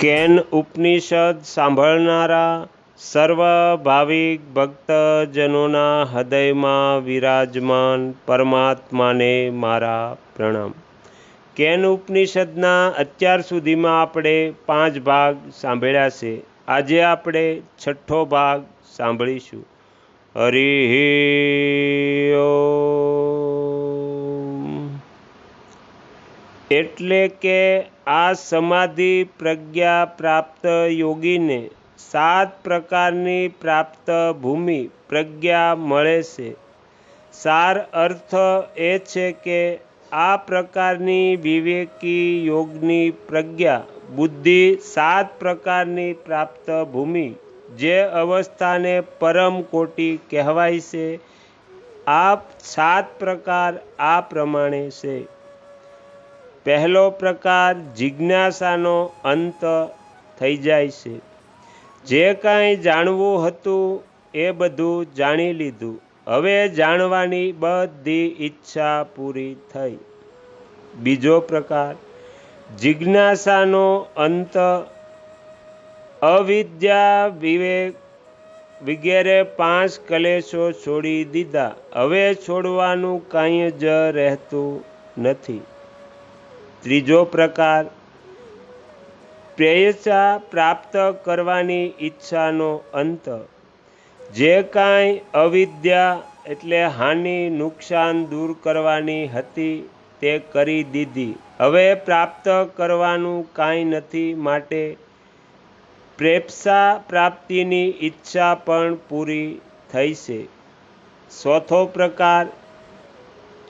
Can ઉપનિષદ સાંભળનારા સર્વ ભાવિક ભક્તજનોના હૃદયમાં વિરાજમાન પરમાત્માને મારા પ્રણામ. કેન ઉપનિષદના અત્યાર સુધીમાં આપણે પાંચ ભાગ સાંભળ્યા છે. આજે આપણે છઠ્ઠો ભાગ સાંભળીશું. હરિ એટલે કે આ સમાધિ પ્રજ્ઞા પ્રાપ્ત યોગીને સાત પ્રકારની પ્રાપ્ત ભૂમિ પ્રજ્ઞા મળે છે. સાર અર્થ એ છે કે આ પ્રકારની વિવેકી યોગની પ્રજ્ઞા બુદ્ધિ સાત પ્રકારની પ્રાપ્ત ભૂમિ જે અવસ્થાને પરમ કોટી કહેવાય છે. આ સાત પ્રકાર આ પ્રમાણે છે. પહેલો પ્રકાર જિજ્ઞાસાનો અંત થઈ જાય છે. જે કાંઈ જાણવું હતું એ બધું જાણી લીધું. હવે જાણવાની બધી ઈચ્છા પૂરી થઈ. બીજો પ્રકાર, જિજ્ઞાસાનો અંત અવિદ્યા વિવેક વગેરે પાંચ કલેશો છોડી દીધા. હવે છોડવાનું કાંઈ જ રહેતું નથી. ત્રીજો પ્રકાર, પ્રેયસા પ્રાપ્ત કરવાની ઈચ્છાનો અંત. જે કાંઈ અવિદ્યા એટલે હાનિ, નુકસાન દૂર કરવાની હતી, તે કરી દીધી. હવે પ્રાપ્ત કરવાનું કાંઈ નથી માટે પ્રેપ્સા પ્રાપ્તિની ઈચ્છા પણ પૂરી થઈ છે. ચોથો પ્રકાર,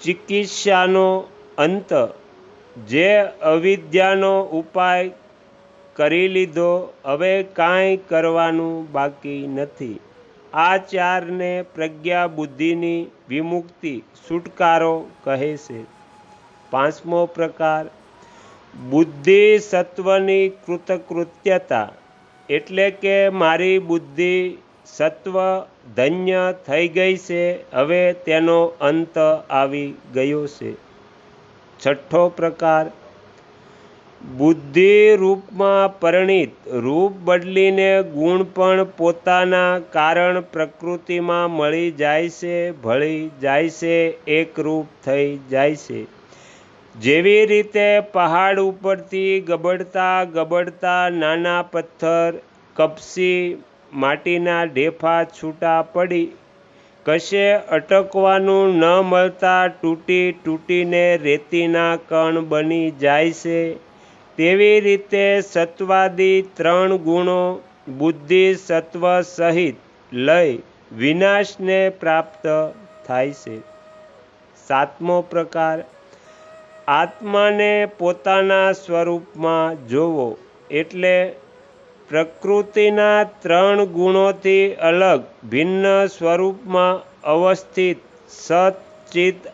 ચિકિત્સાનો અંત. જે અવિદ્યાનો ઉપાય કરી લીધો, હવે કાંઈ કરવાનું બાકી નથી. આ ચારને પ્રજ્ઞા બુદ્ધિની વિમુક્તિ છુટકારો કહે છે. પાંચમો પ્રકાર બુદ્ધિ સત્વની કૃતકૃત્યતા, એટલે કે મારી બુદ્ધિ સત્વ ધન્ય થઈ ગઈ છે, હવે તેનો અંત આવી ગયો છે. છઠ્ઠો પ્રકાર. બુદ્ધિ રૂપમાં પરિણિત રૂપ બદલીને ગુણ પણ પોતાના કારણ પ્રકૃતિમાં મળી જાય છે, ભળી જાય છે, એકરૂપ થઈ જાય છે. જેવી રીતે પહાડ ઉપરથી ગબડતા ગબડતા નાના પથ્થર, કપસી માટીના ઢેફા છૂટા પડી કશે અટકવાનું ન મળતા તૂટી તૂટીને રેતીના કણ બની જાય છે. તેવી રીતે સત્વાદી ત્રણ ગુણો બુદ્ધિ સત્વ સહિત લઈ વિનાશને પ્રાપ્ત થાય છે. સાતમો પ્રકાર, આત્માને પોતાના સ્વરૂપમાં જોવો એટલે પ્રકૃતિના ત્રણ ગુણોથી અલગ, ભિન્ન સ્વરૂપમાં અવસ્થિત, સત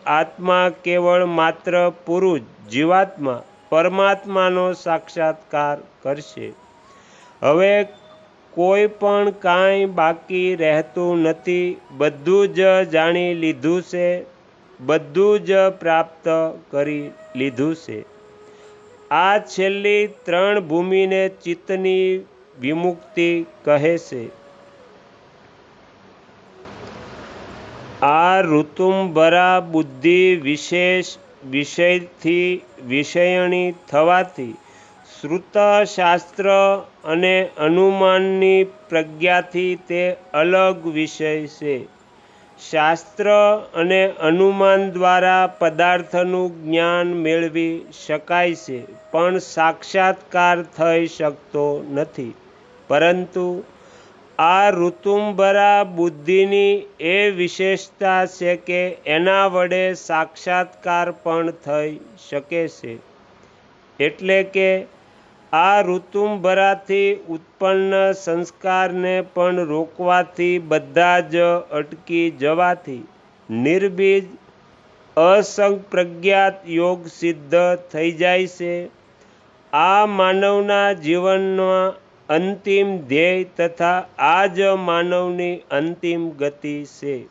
આત્મા કેવળ માત્ર પુરુષ, જીવાત્મા, પરમાત્માનો સાક્ષાત્કાર કરશે. હવે કોઈ પણ કાંઈ બાકી રહેતું નથી, બધું જ જાણી લીધું છે, બધું જ પ્રાપ્ત કરી લીધું છે. આ છેલ્લી ત્રણ ભૂમિને ચિત્તની વિમુક્તિ કહે છે. આ ઋતુંબરા બુદ્ધિ વિશેષ વિષયથી વિષયણી થવાથી શ્રુતશાસ્ત્ર અને અનુમાનની પ્રજ્ઞાથી તે અલગ વિષય છે. શાસ્ત્ર અને અનુમાન દ્વારા પદાર્થનું જ્ઞાન મેળવી શકાય છે, પણ સાક્ષાત્કાર થઈ શકતો નથી. પરંતુ આ ઋતુંબરા બુદ્ધિની એ વિશેષતા છે કે એના વડે સાક્ષાત્કાર પણ થઈ શકે છે. એટલે કે આ ઋતુંબરાથી ઉત્પન્ન સંસ્કારને પણ રોકવાથી બધા જ અટકી જવાથી નિર્બીજ અસંગ પ્રજ્ઞાત યોગ સિદ્ધ થઈ જાય છે. આ માનવના જીવનમાં અંતિમ ધ્યેય તથા આ જ માનવની અંતિમ ગતિ છે.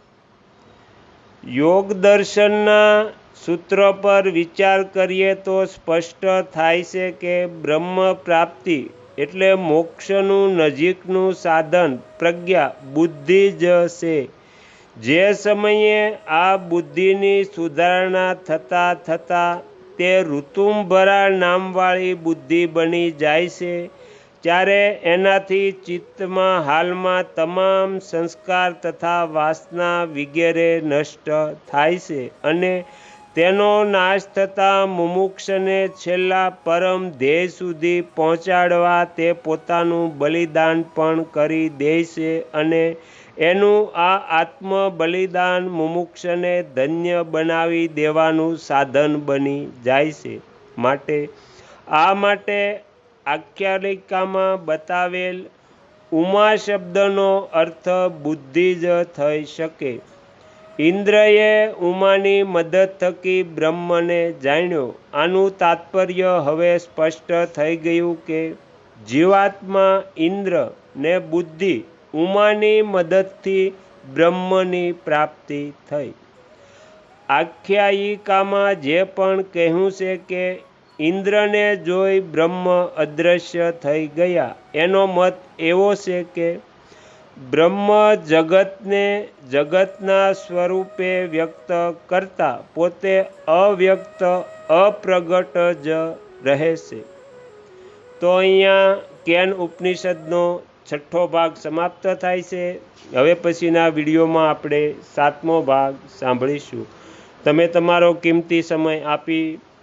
યોગ દર્શનના સૂત્ર પર વિચાર કરીએ તો સ્પષ્ટ થાય છે કે બ્રહ્મ પ્રાપ્તિ એટલે મોક્ષનું નજીકનું સાધન, પ્રજ્ઞા, બુદ્ધિ જ છે. જે સમયે આ બુદ્ધિની સુધારણા થતાં થતાં તે ઋતુંભરા નામવાળી બુદ્ધિ બની જાય છે. ત્યારે એનાથી ચિત્તમાં હાલમાં તમામ સંસ્કાર તથા વાસના વગેરે નષ્ટ થાય છે અને તેનો નાશ થતાં મુમુક્ષને છેલ્લા પરમ ધ્યેય સુધી પહોંચાડવા તે પોતાનું બલિદાન પણ કરી દે છે અને એનું આ આત્મ બલિદાન મુમુક્ષને ધન્ય બનાવી દેવાનું સાધન બની જાય છે. માટે આ માટે આખ્યાયિકામાં બતાવેલ ઉમા શબ્દનો અર્થ બુદ્ધિ જ થઈ શકે. ઇન્દ્રએ ઉમાની મદદ થકી બ્રહ્મને જાણ્યો. આનું તાત્પર્ય હવે સ્પષ્ટ થઈ ગયું કે જીવાત્મા ઇન્દ્ર ને બુદ્ધિ ઉમાની મદદથી બ્રહ્મની પ્રાપ્તિ થઈ. આખ્યાયિકામાં જે પણ કહ્યું છે કે ઇન્દ્રને જોઈ બ્રહ્મ અદૃશ્ય થઈ ગયા. એનો મત એવો છે કે બ્રહ્મ જગતને જગતના સ્વરૂપે વ્યક્ત કરતા પોતે અવ્યક્ત, અપ્રગટ જ રહે છે. તો અહીંયા કેન ઉપનિષદનો છઠ્ઠો ભાગ સમાપ્ત થાય છે. હવે પછીના વિડીયોમાં આપણે સાતમો ભાગ સાંભળીશું. તમે તમારો કિંમતી સમય આપી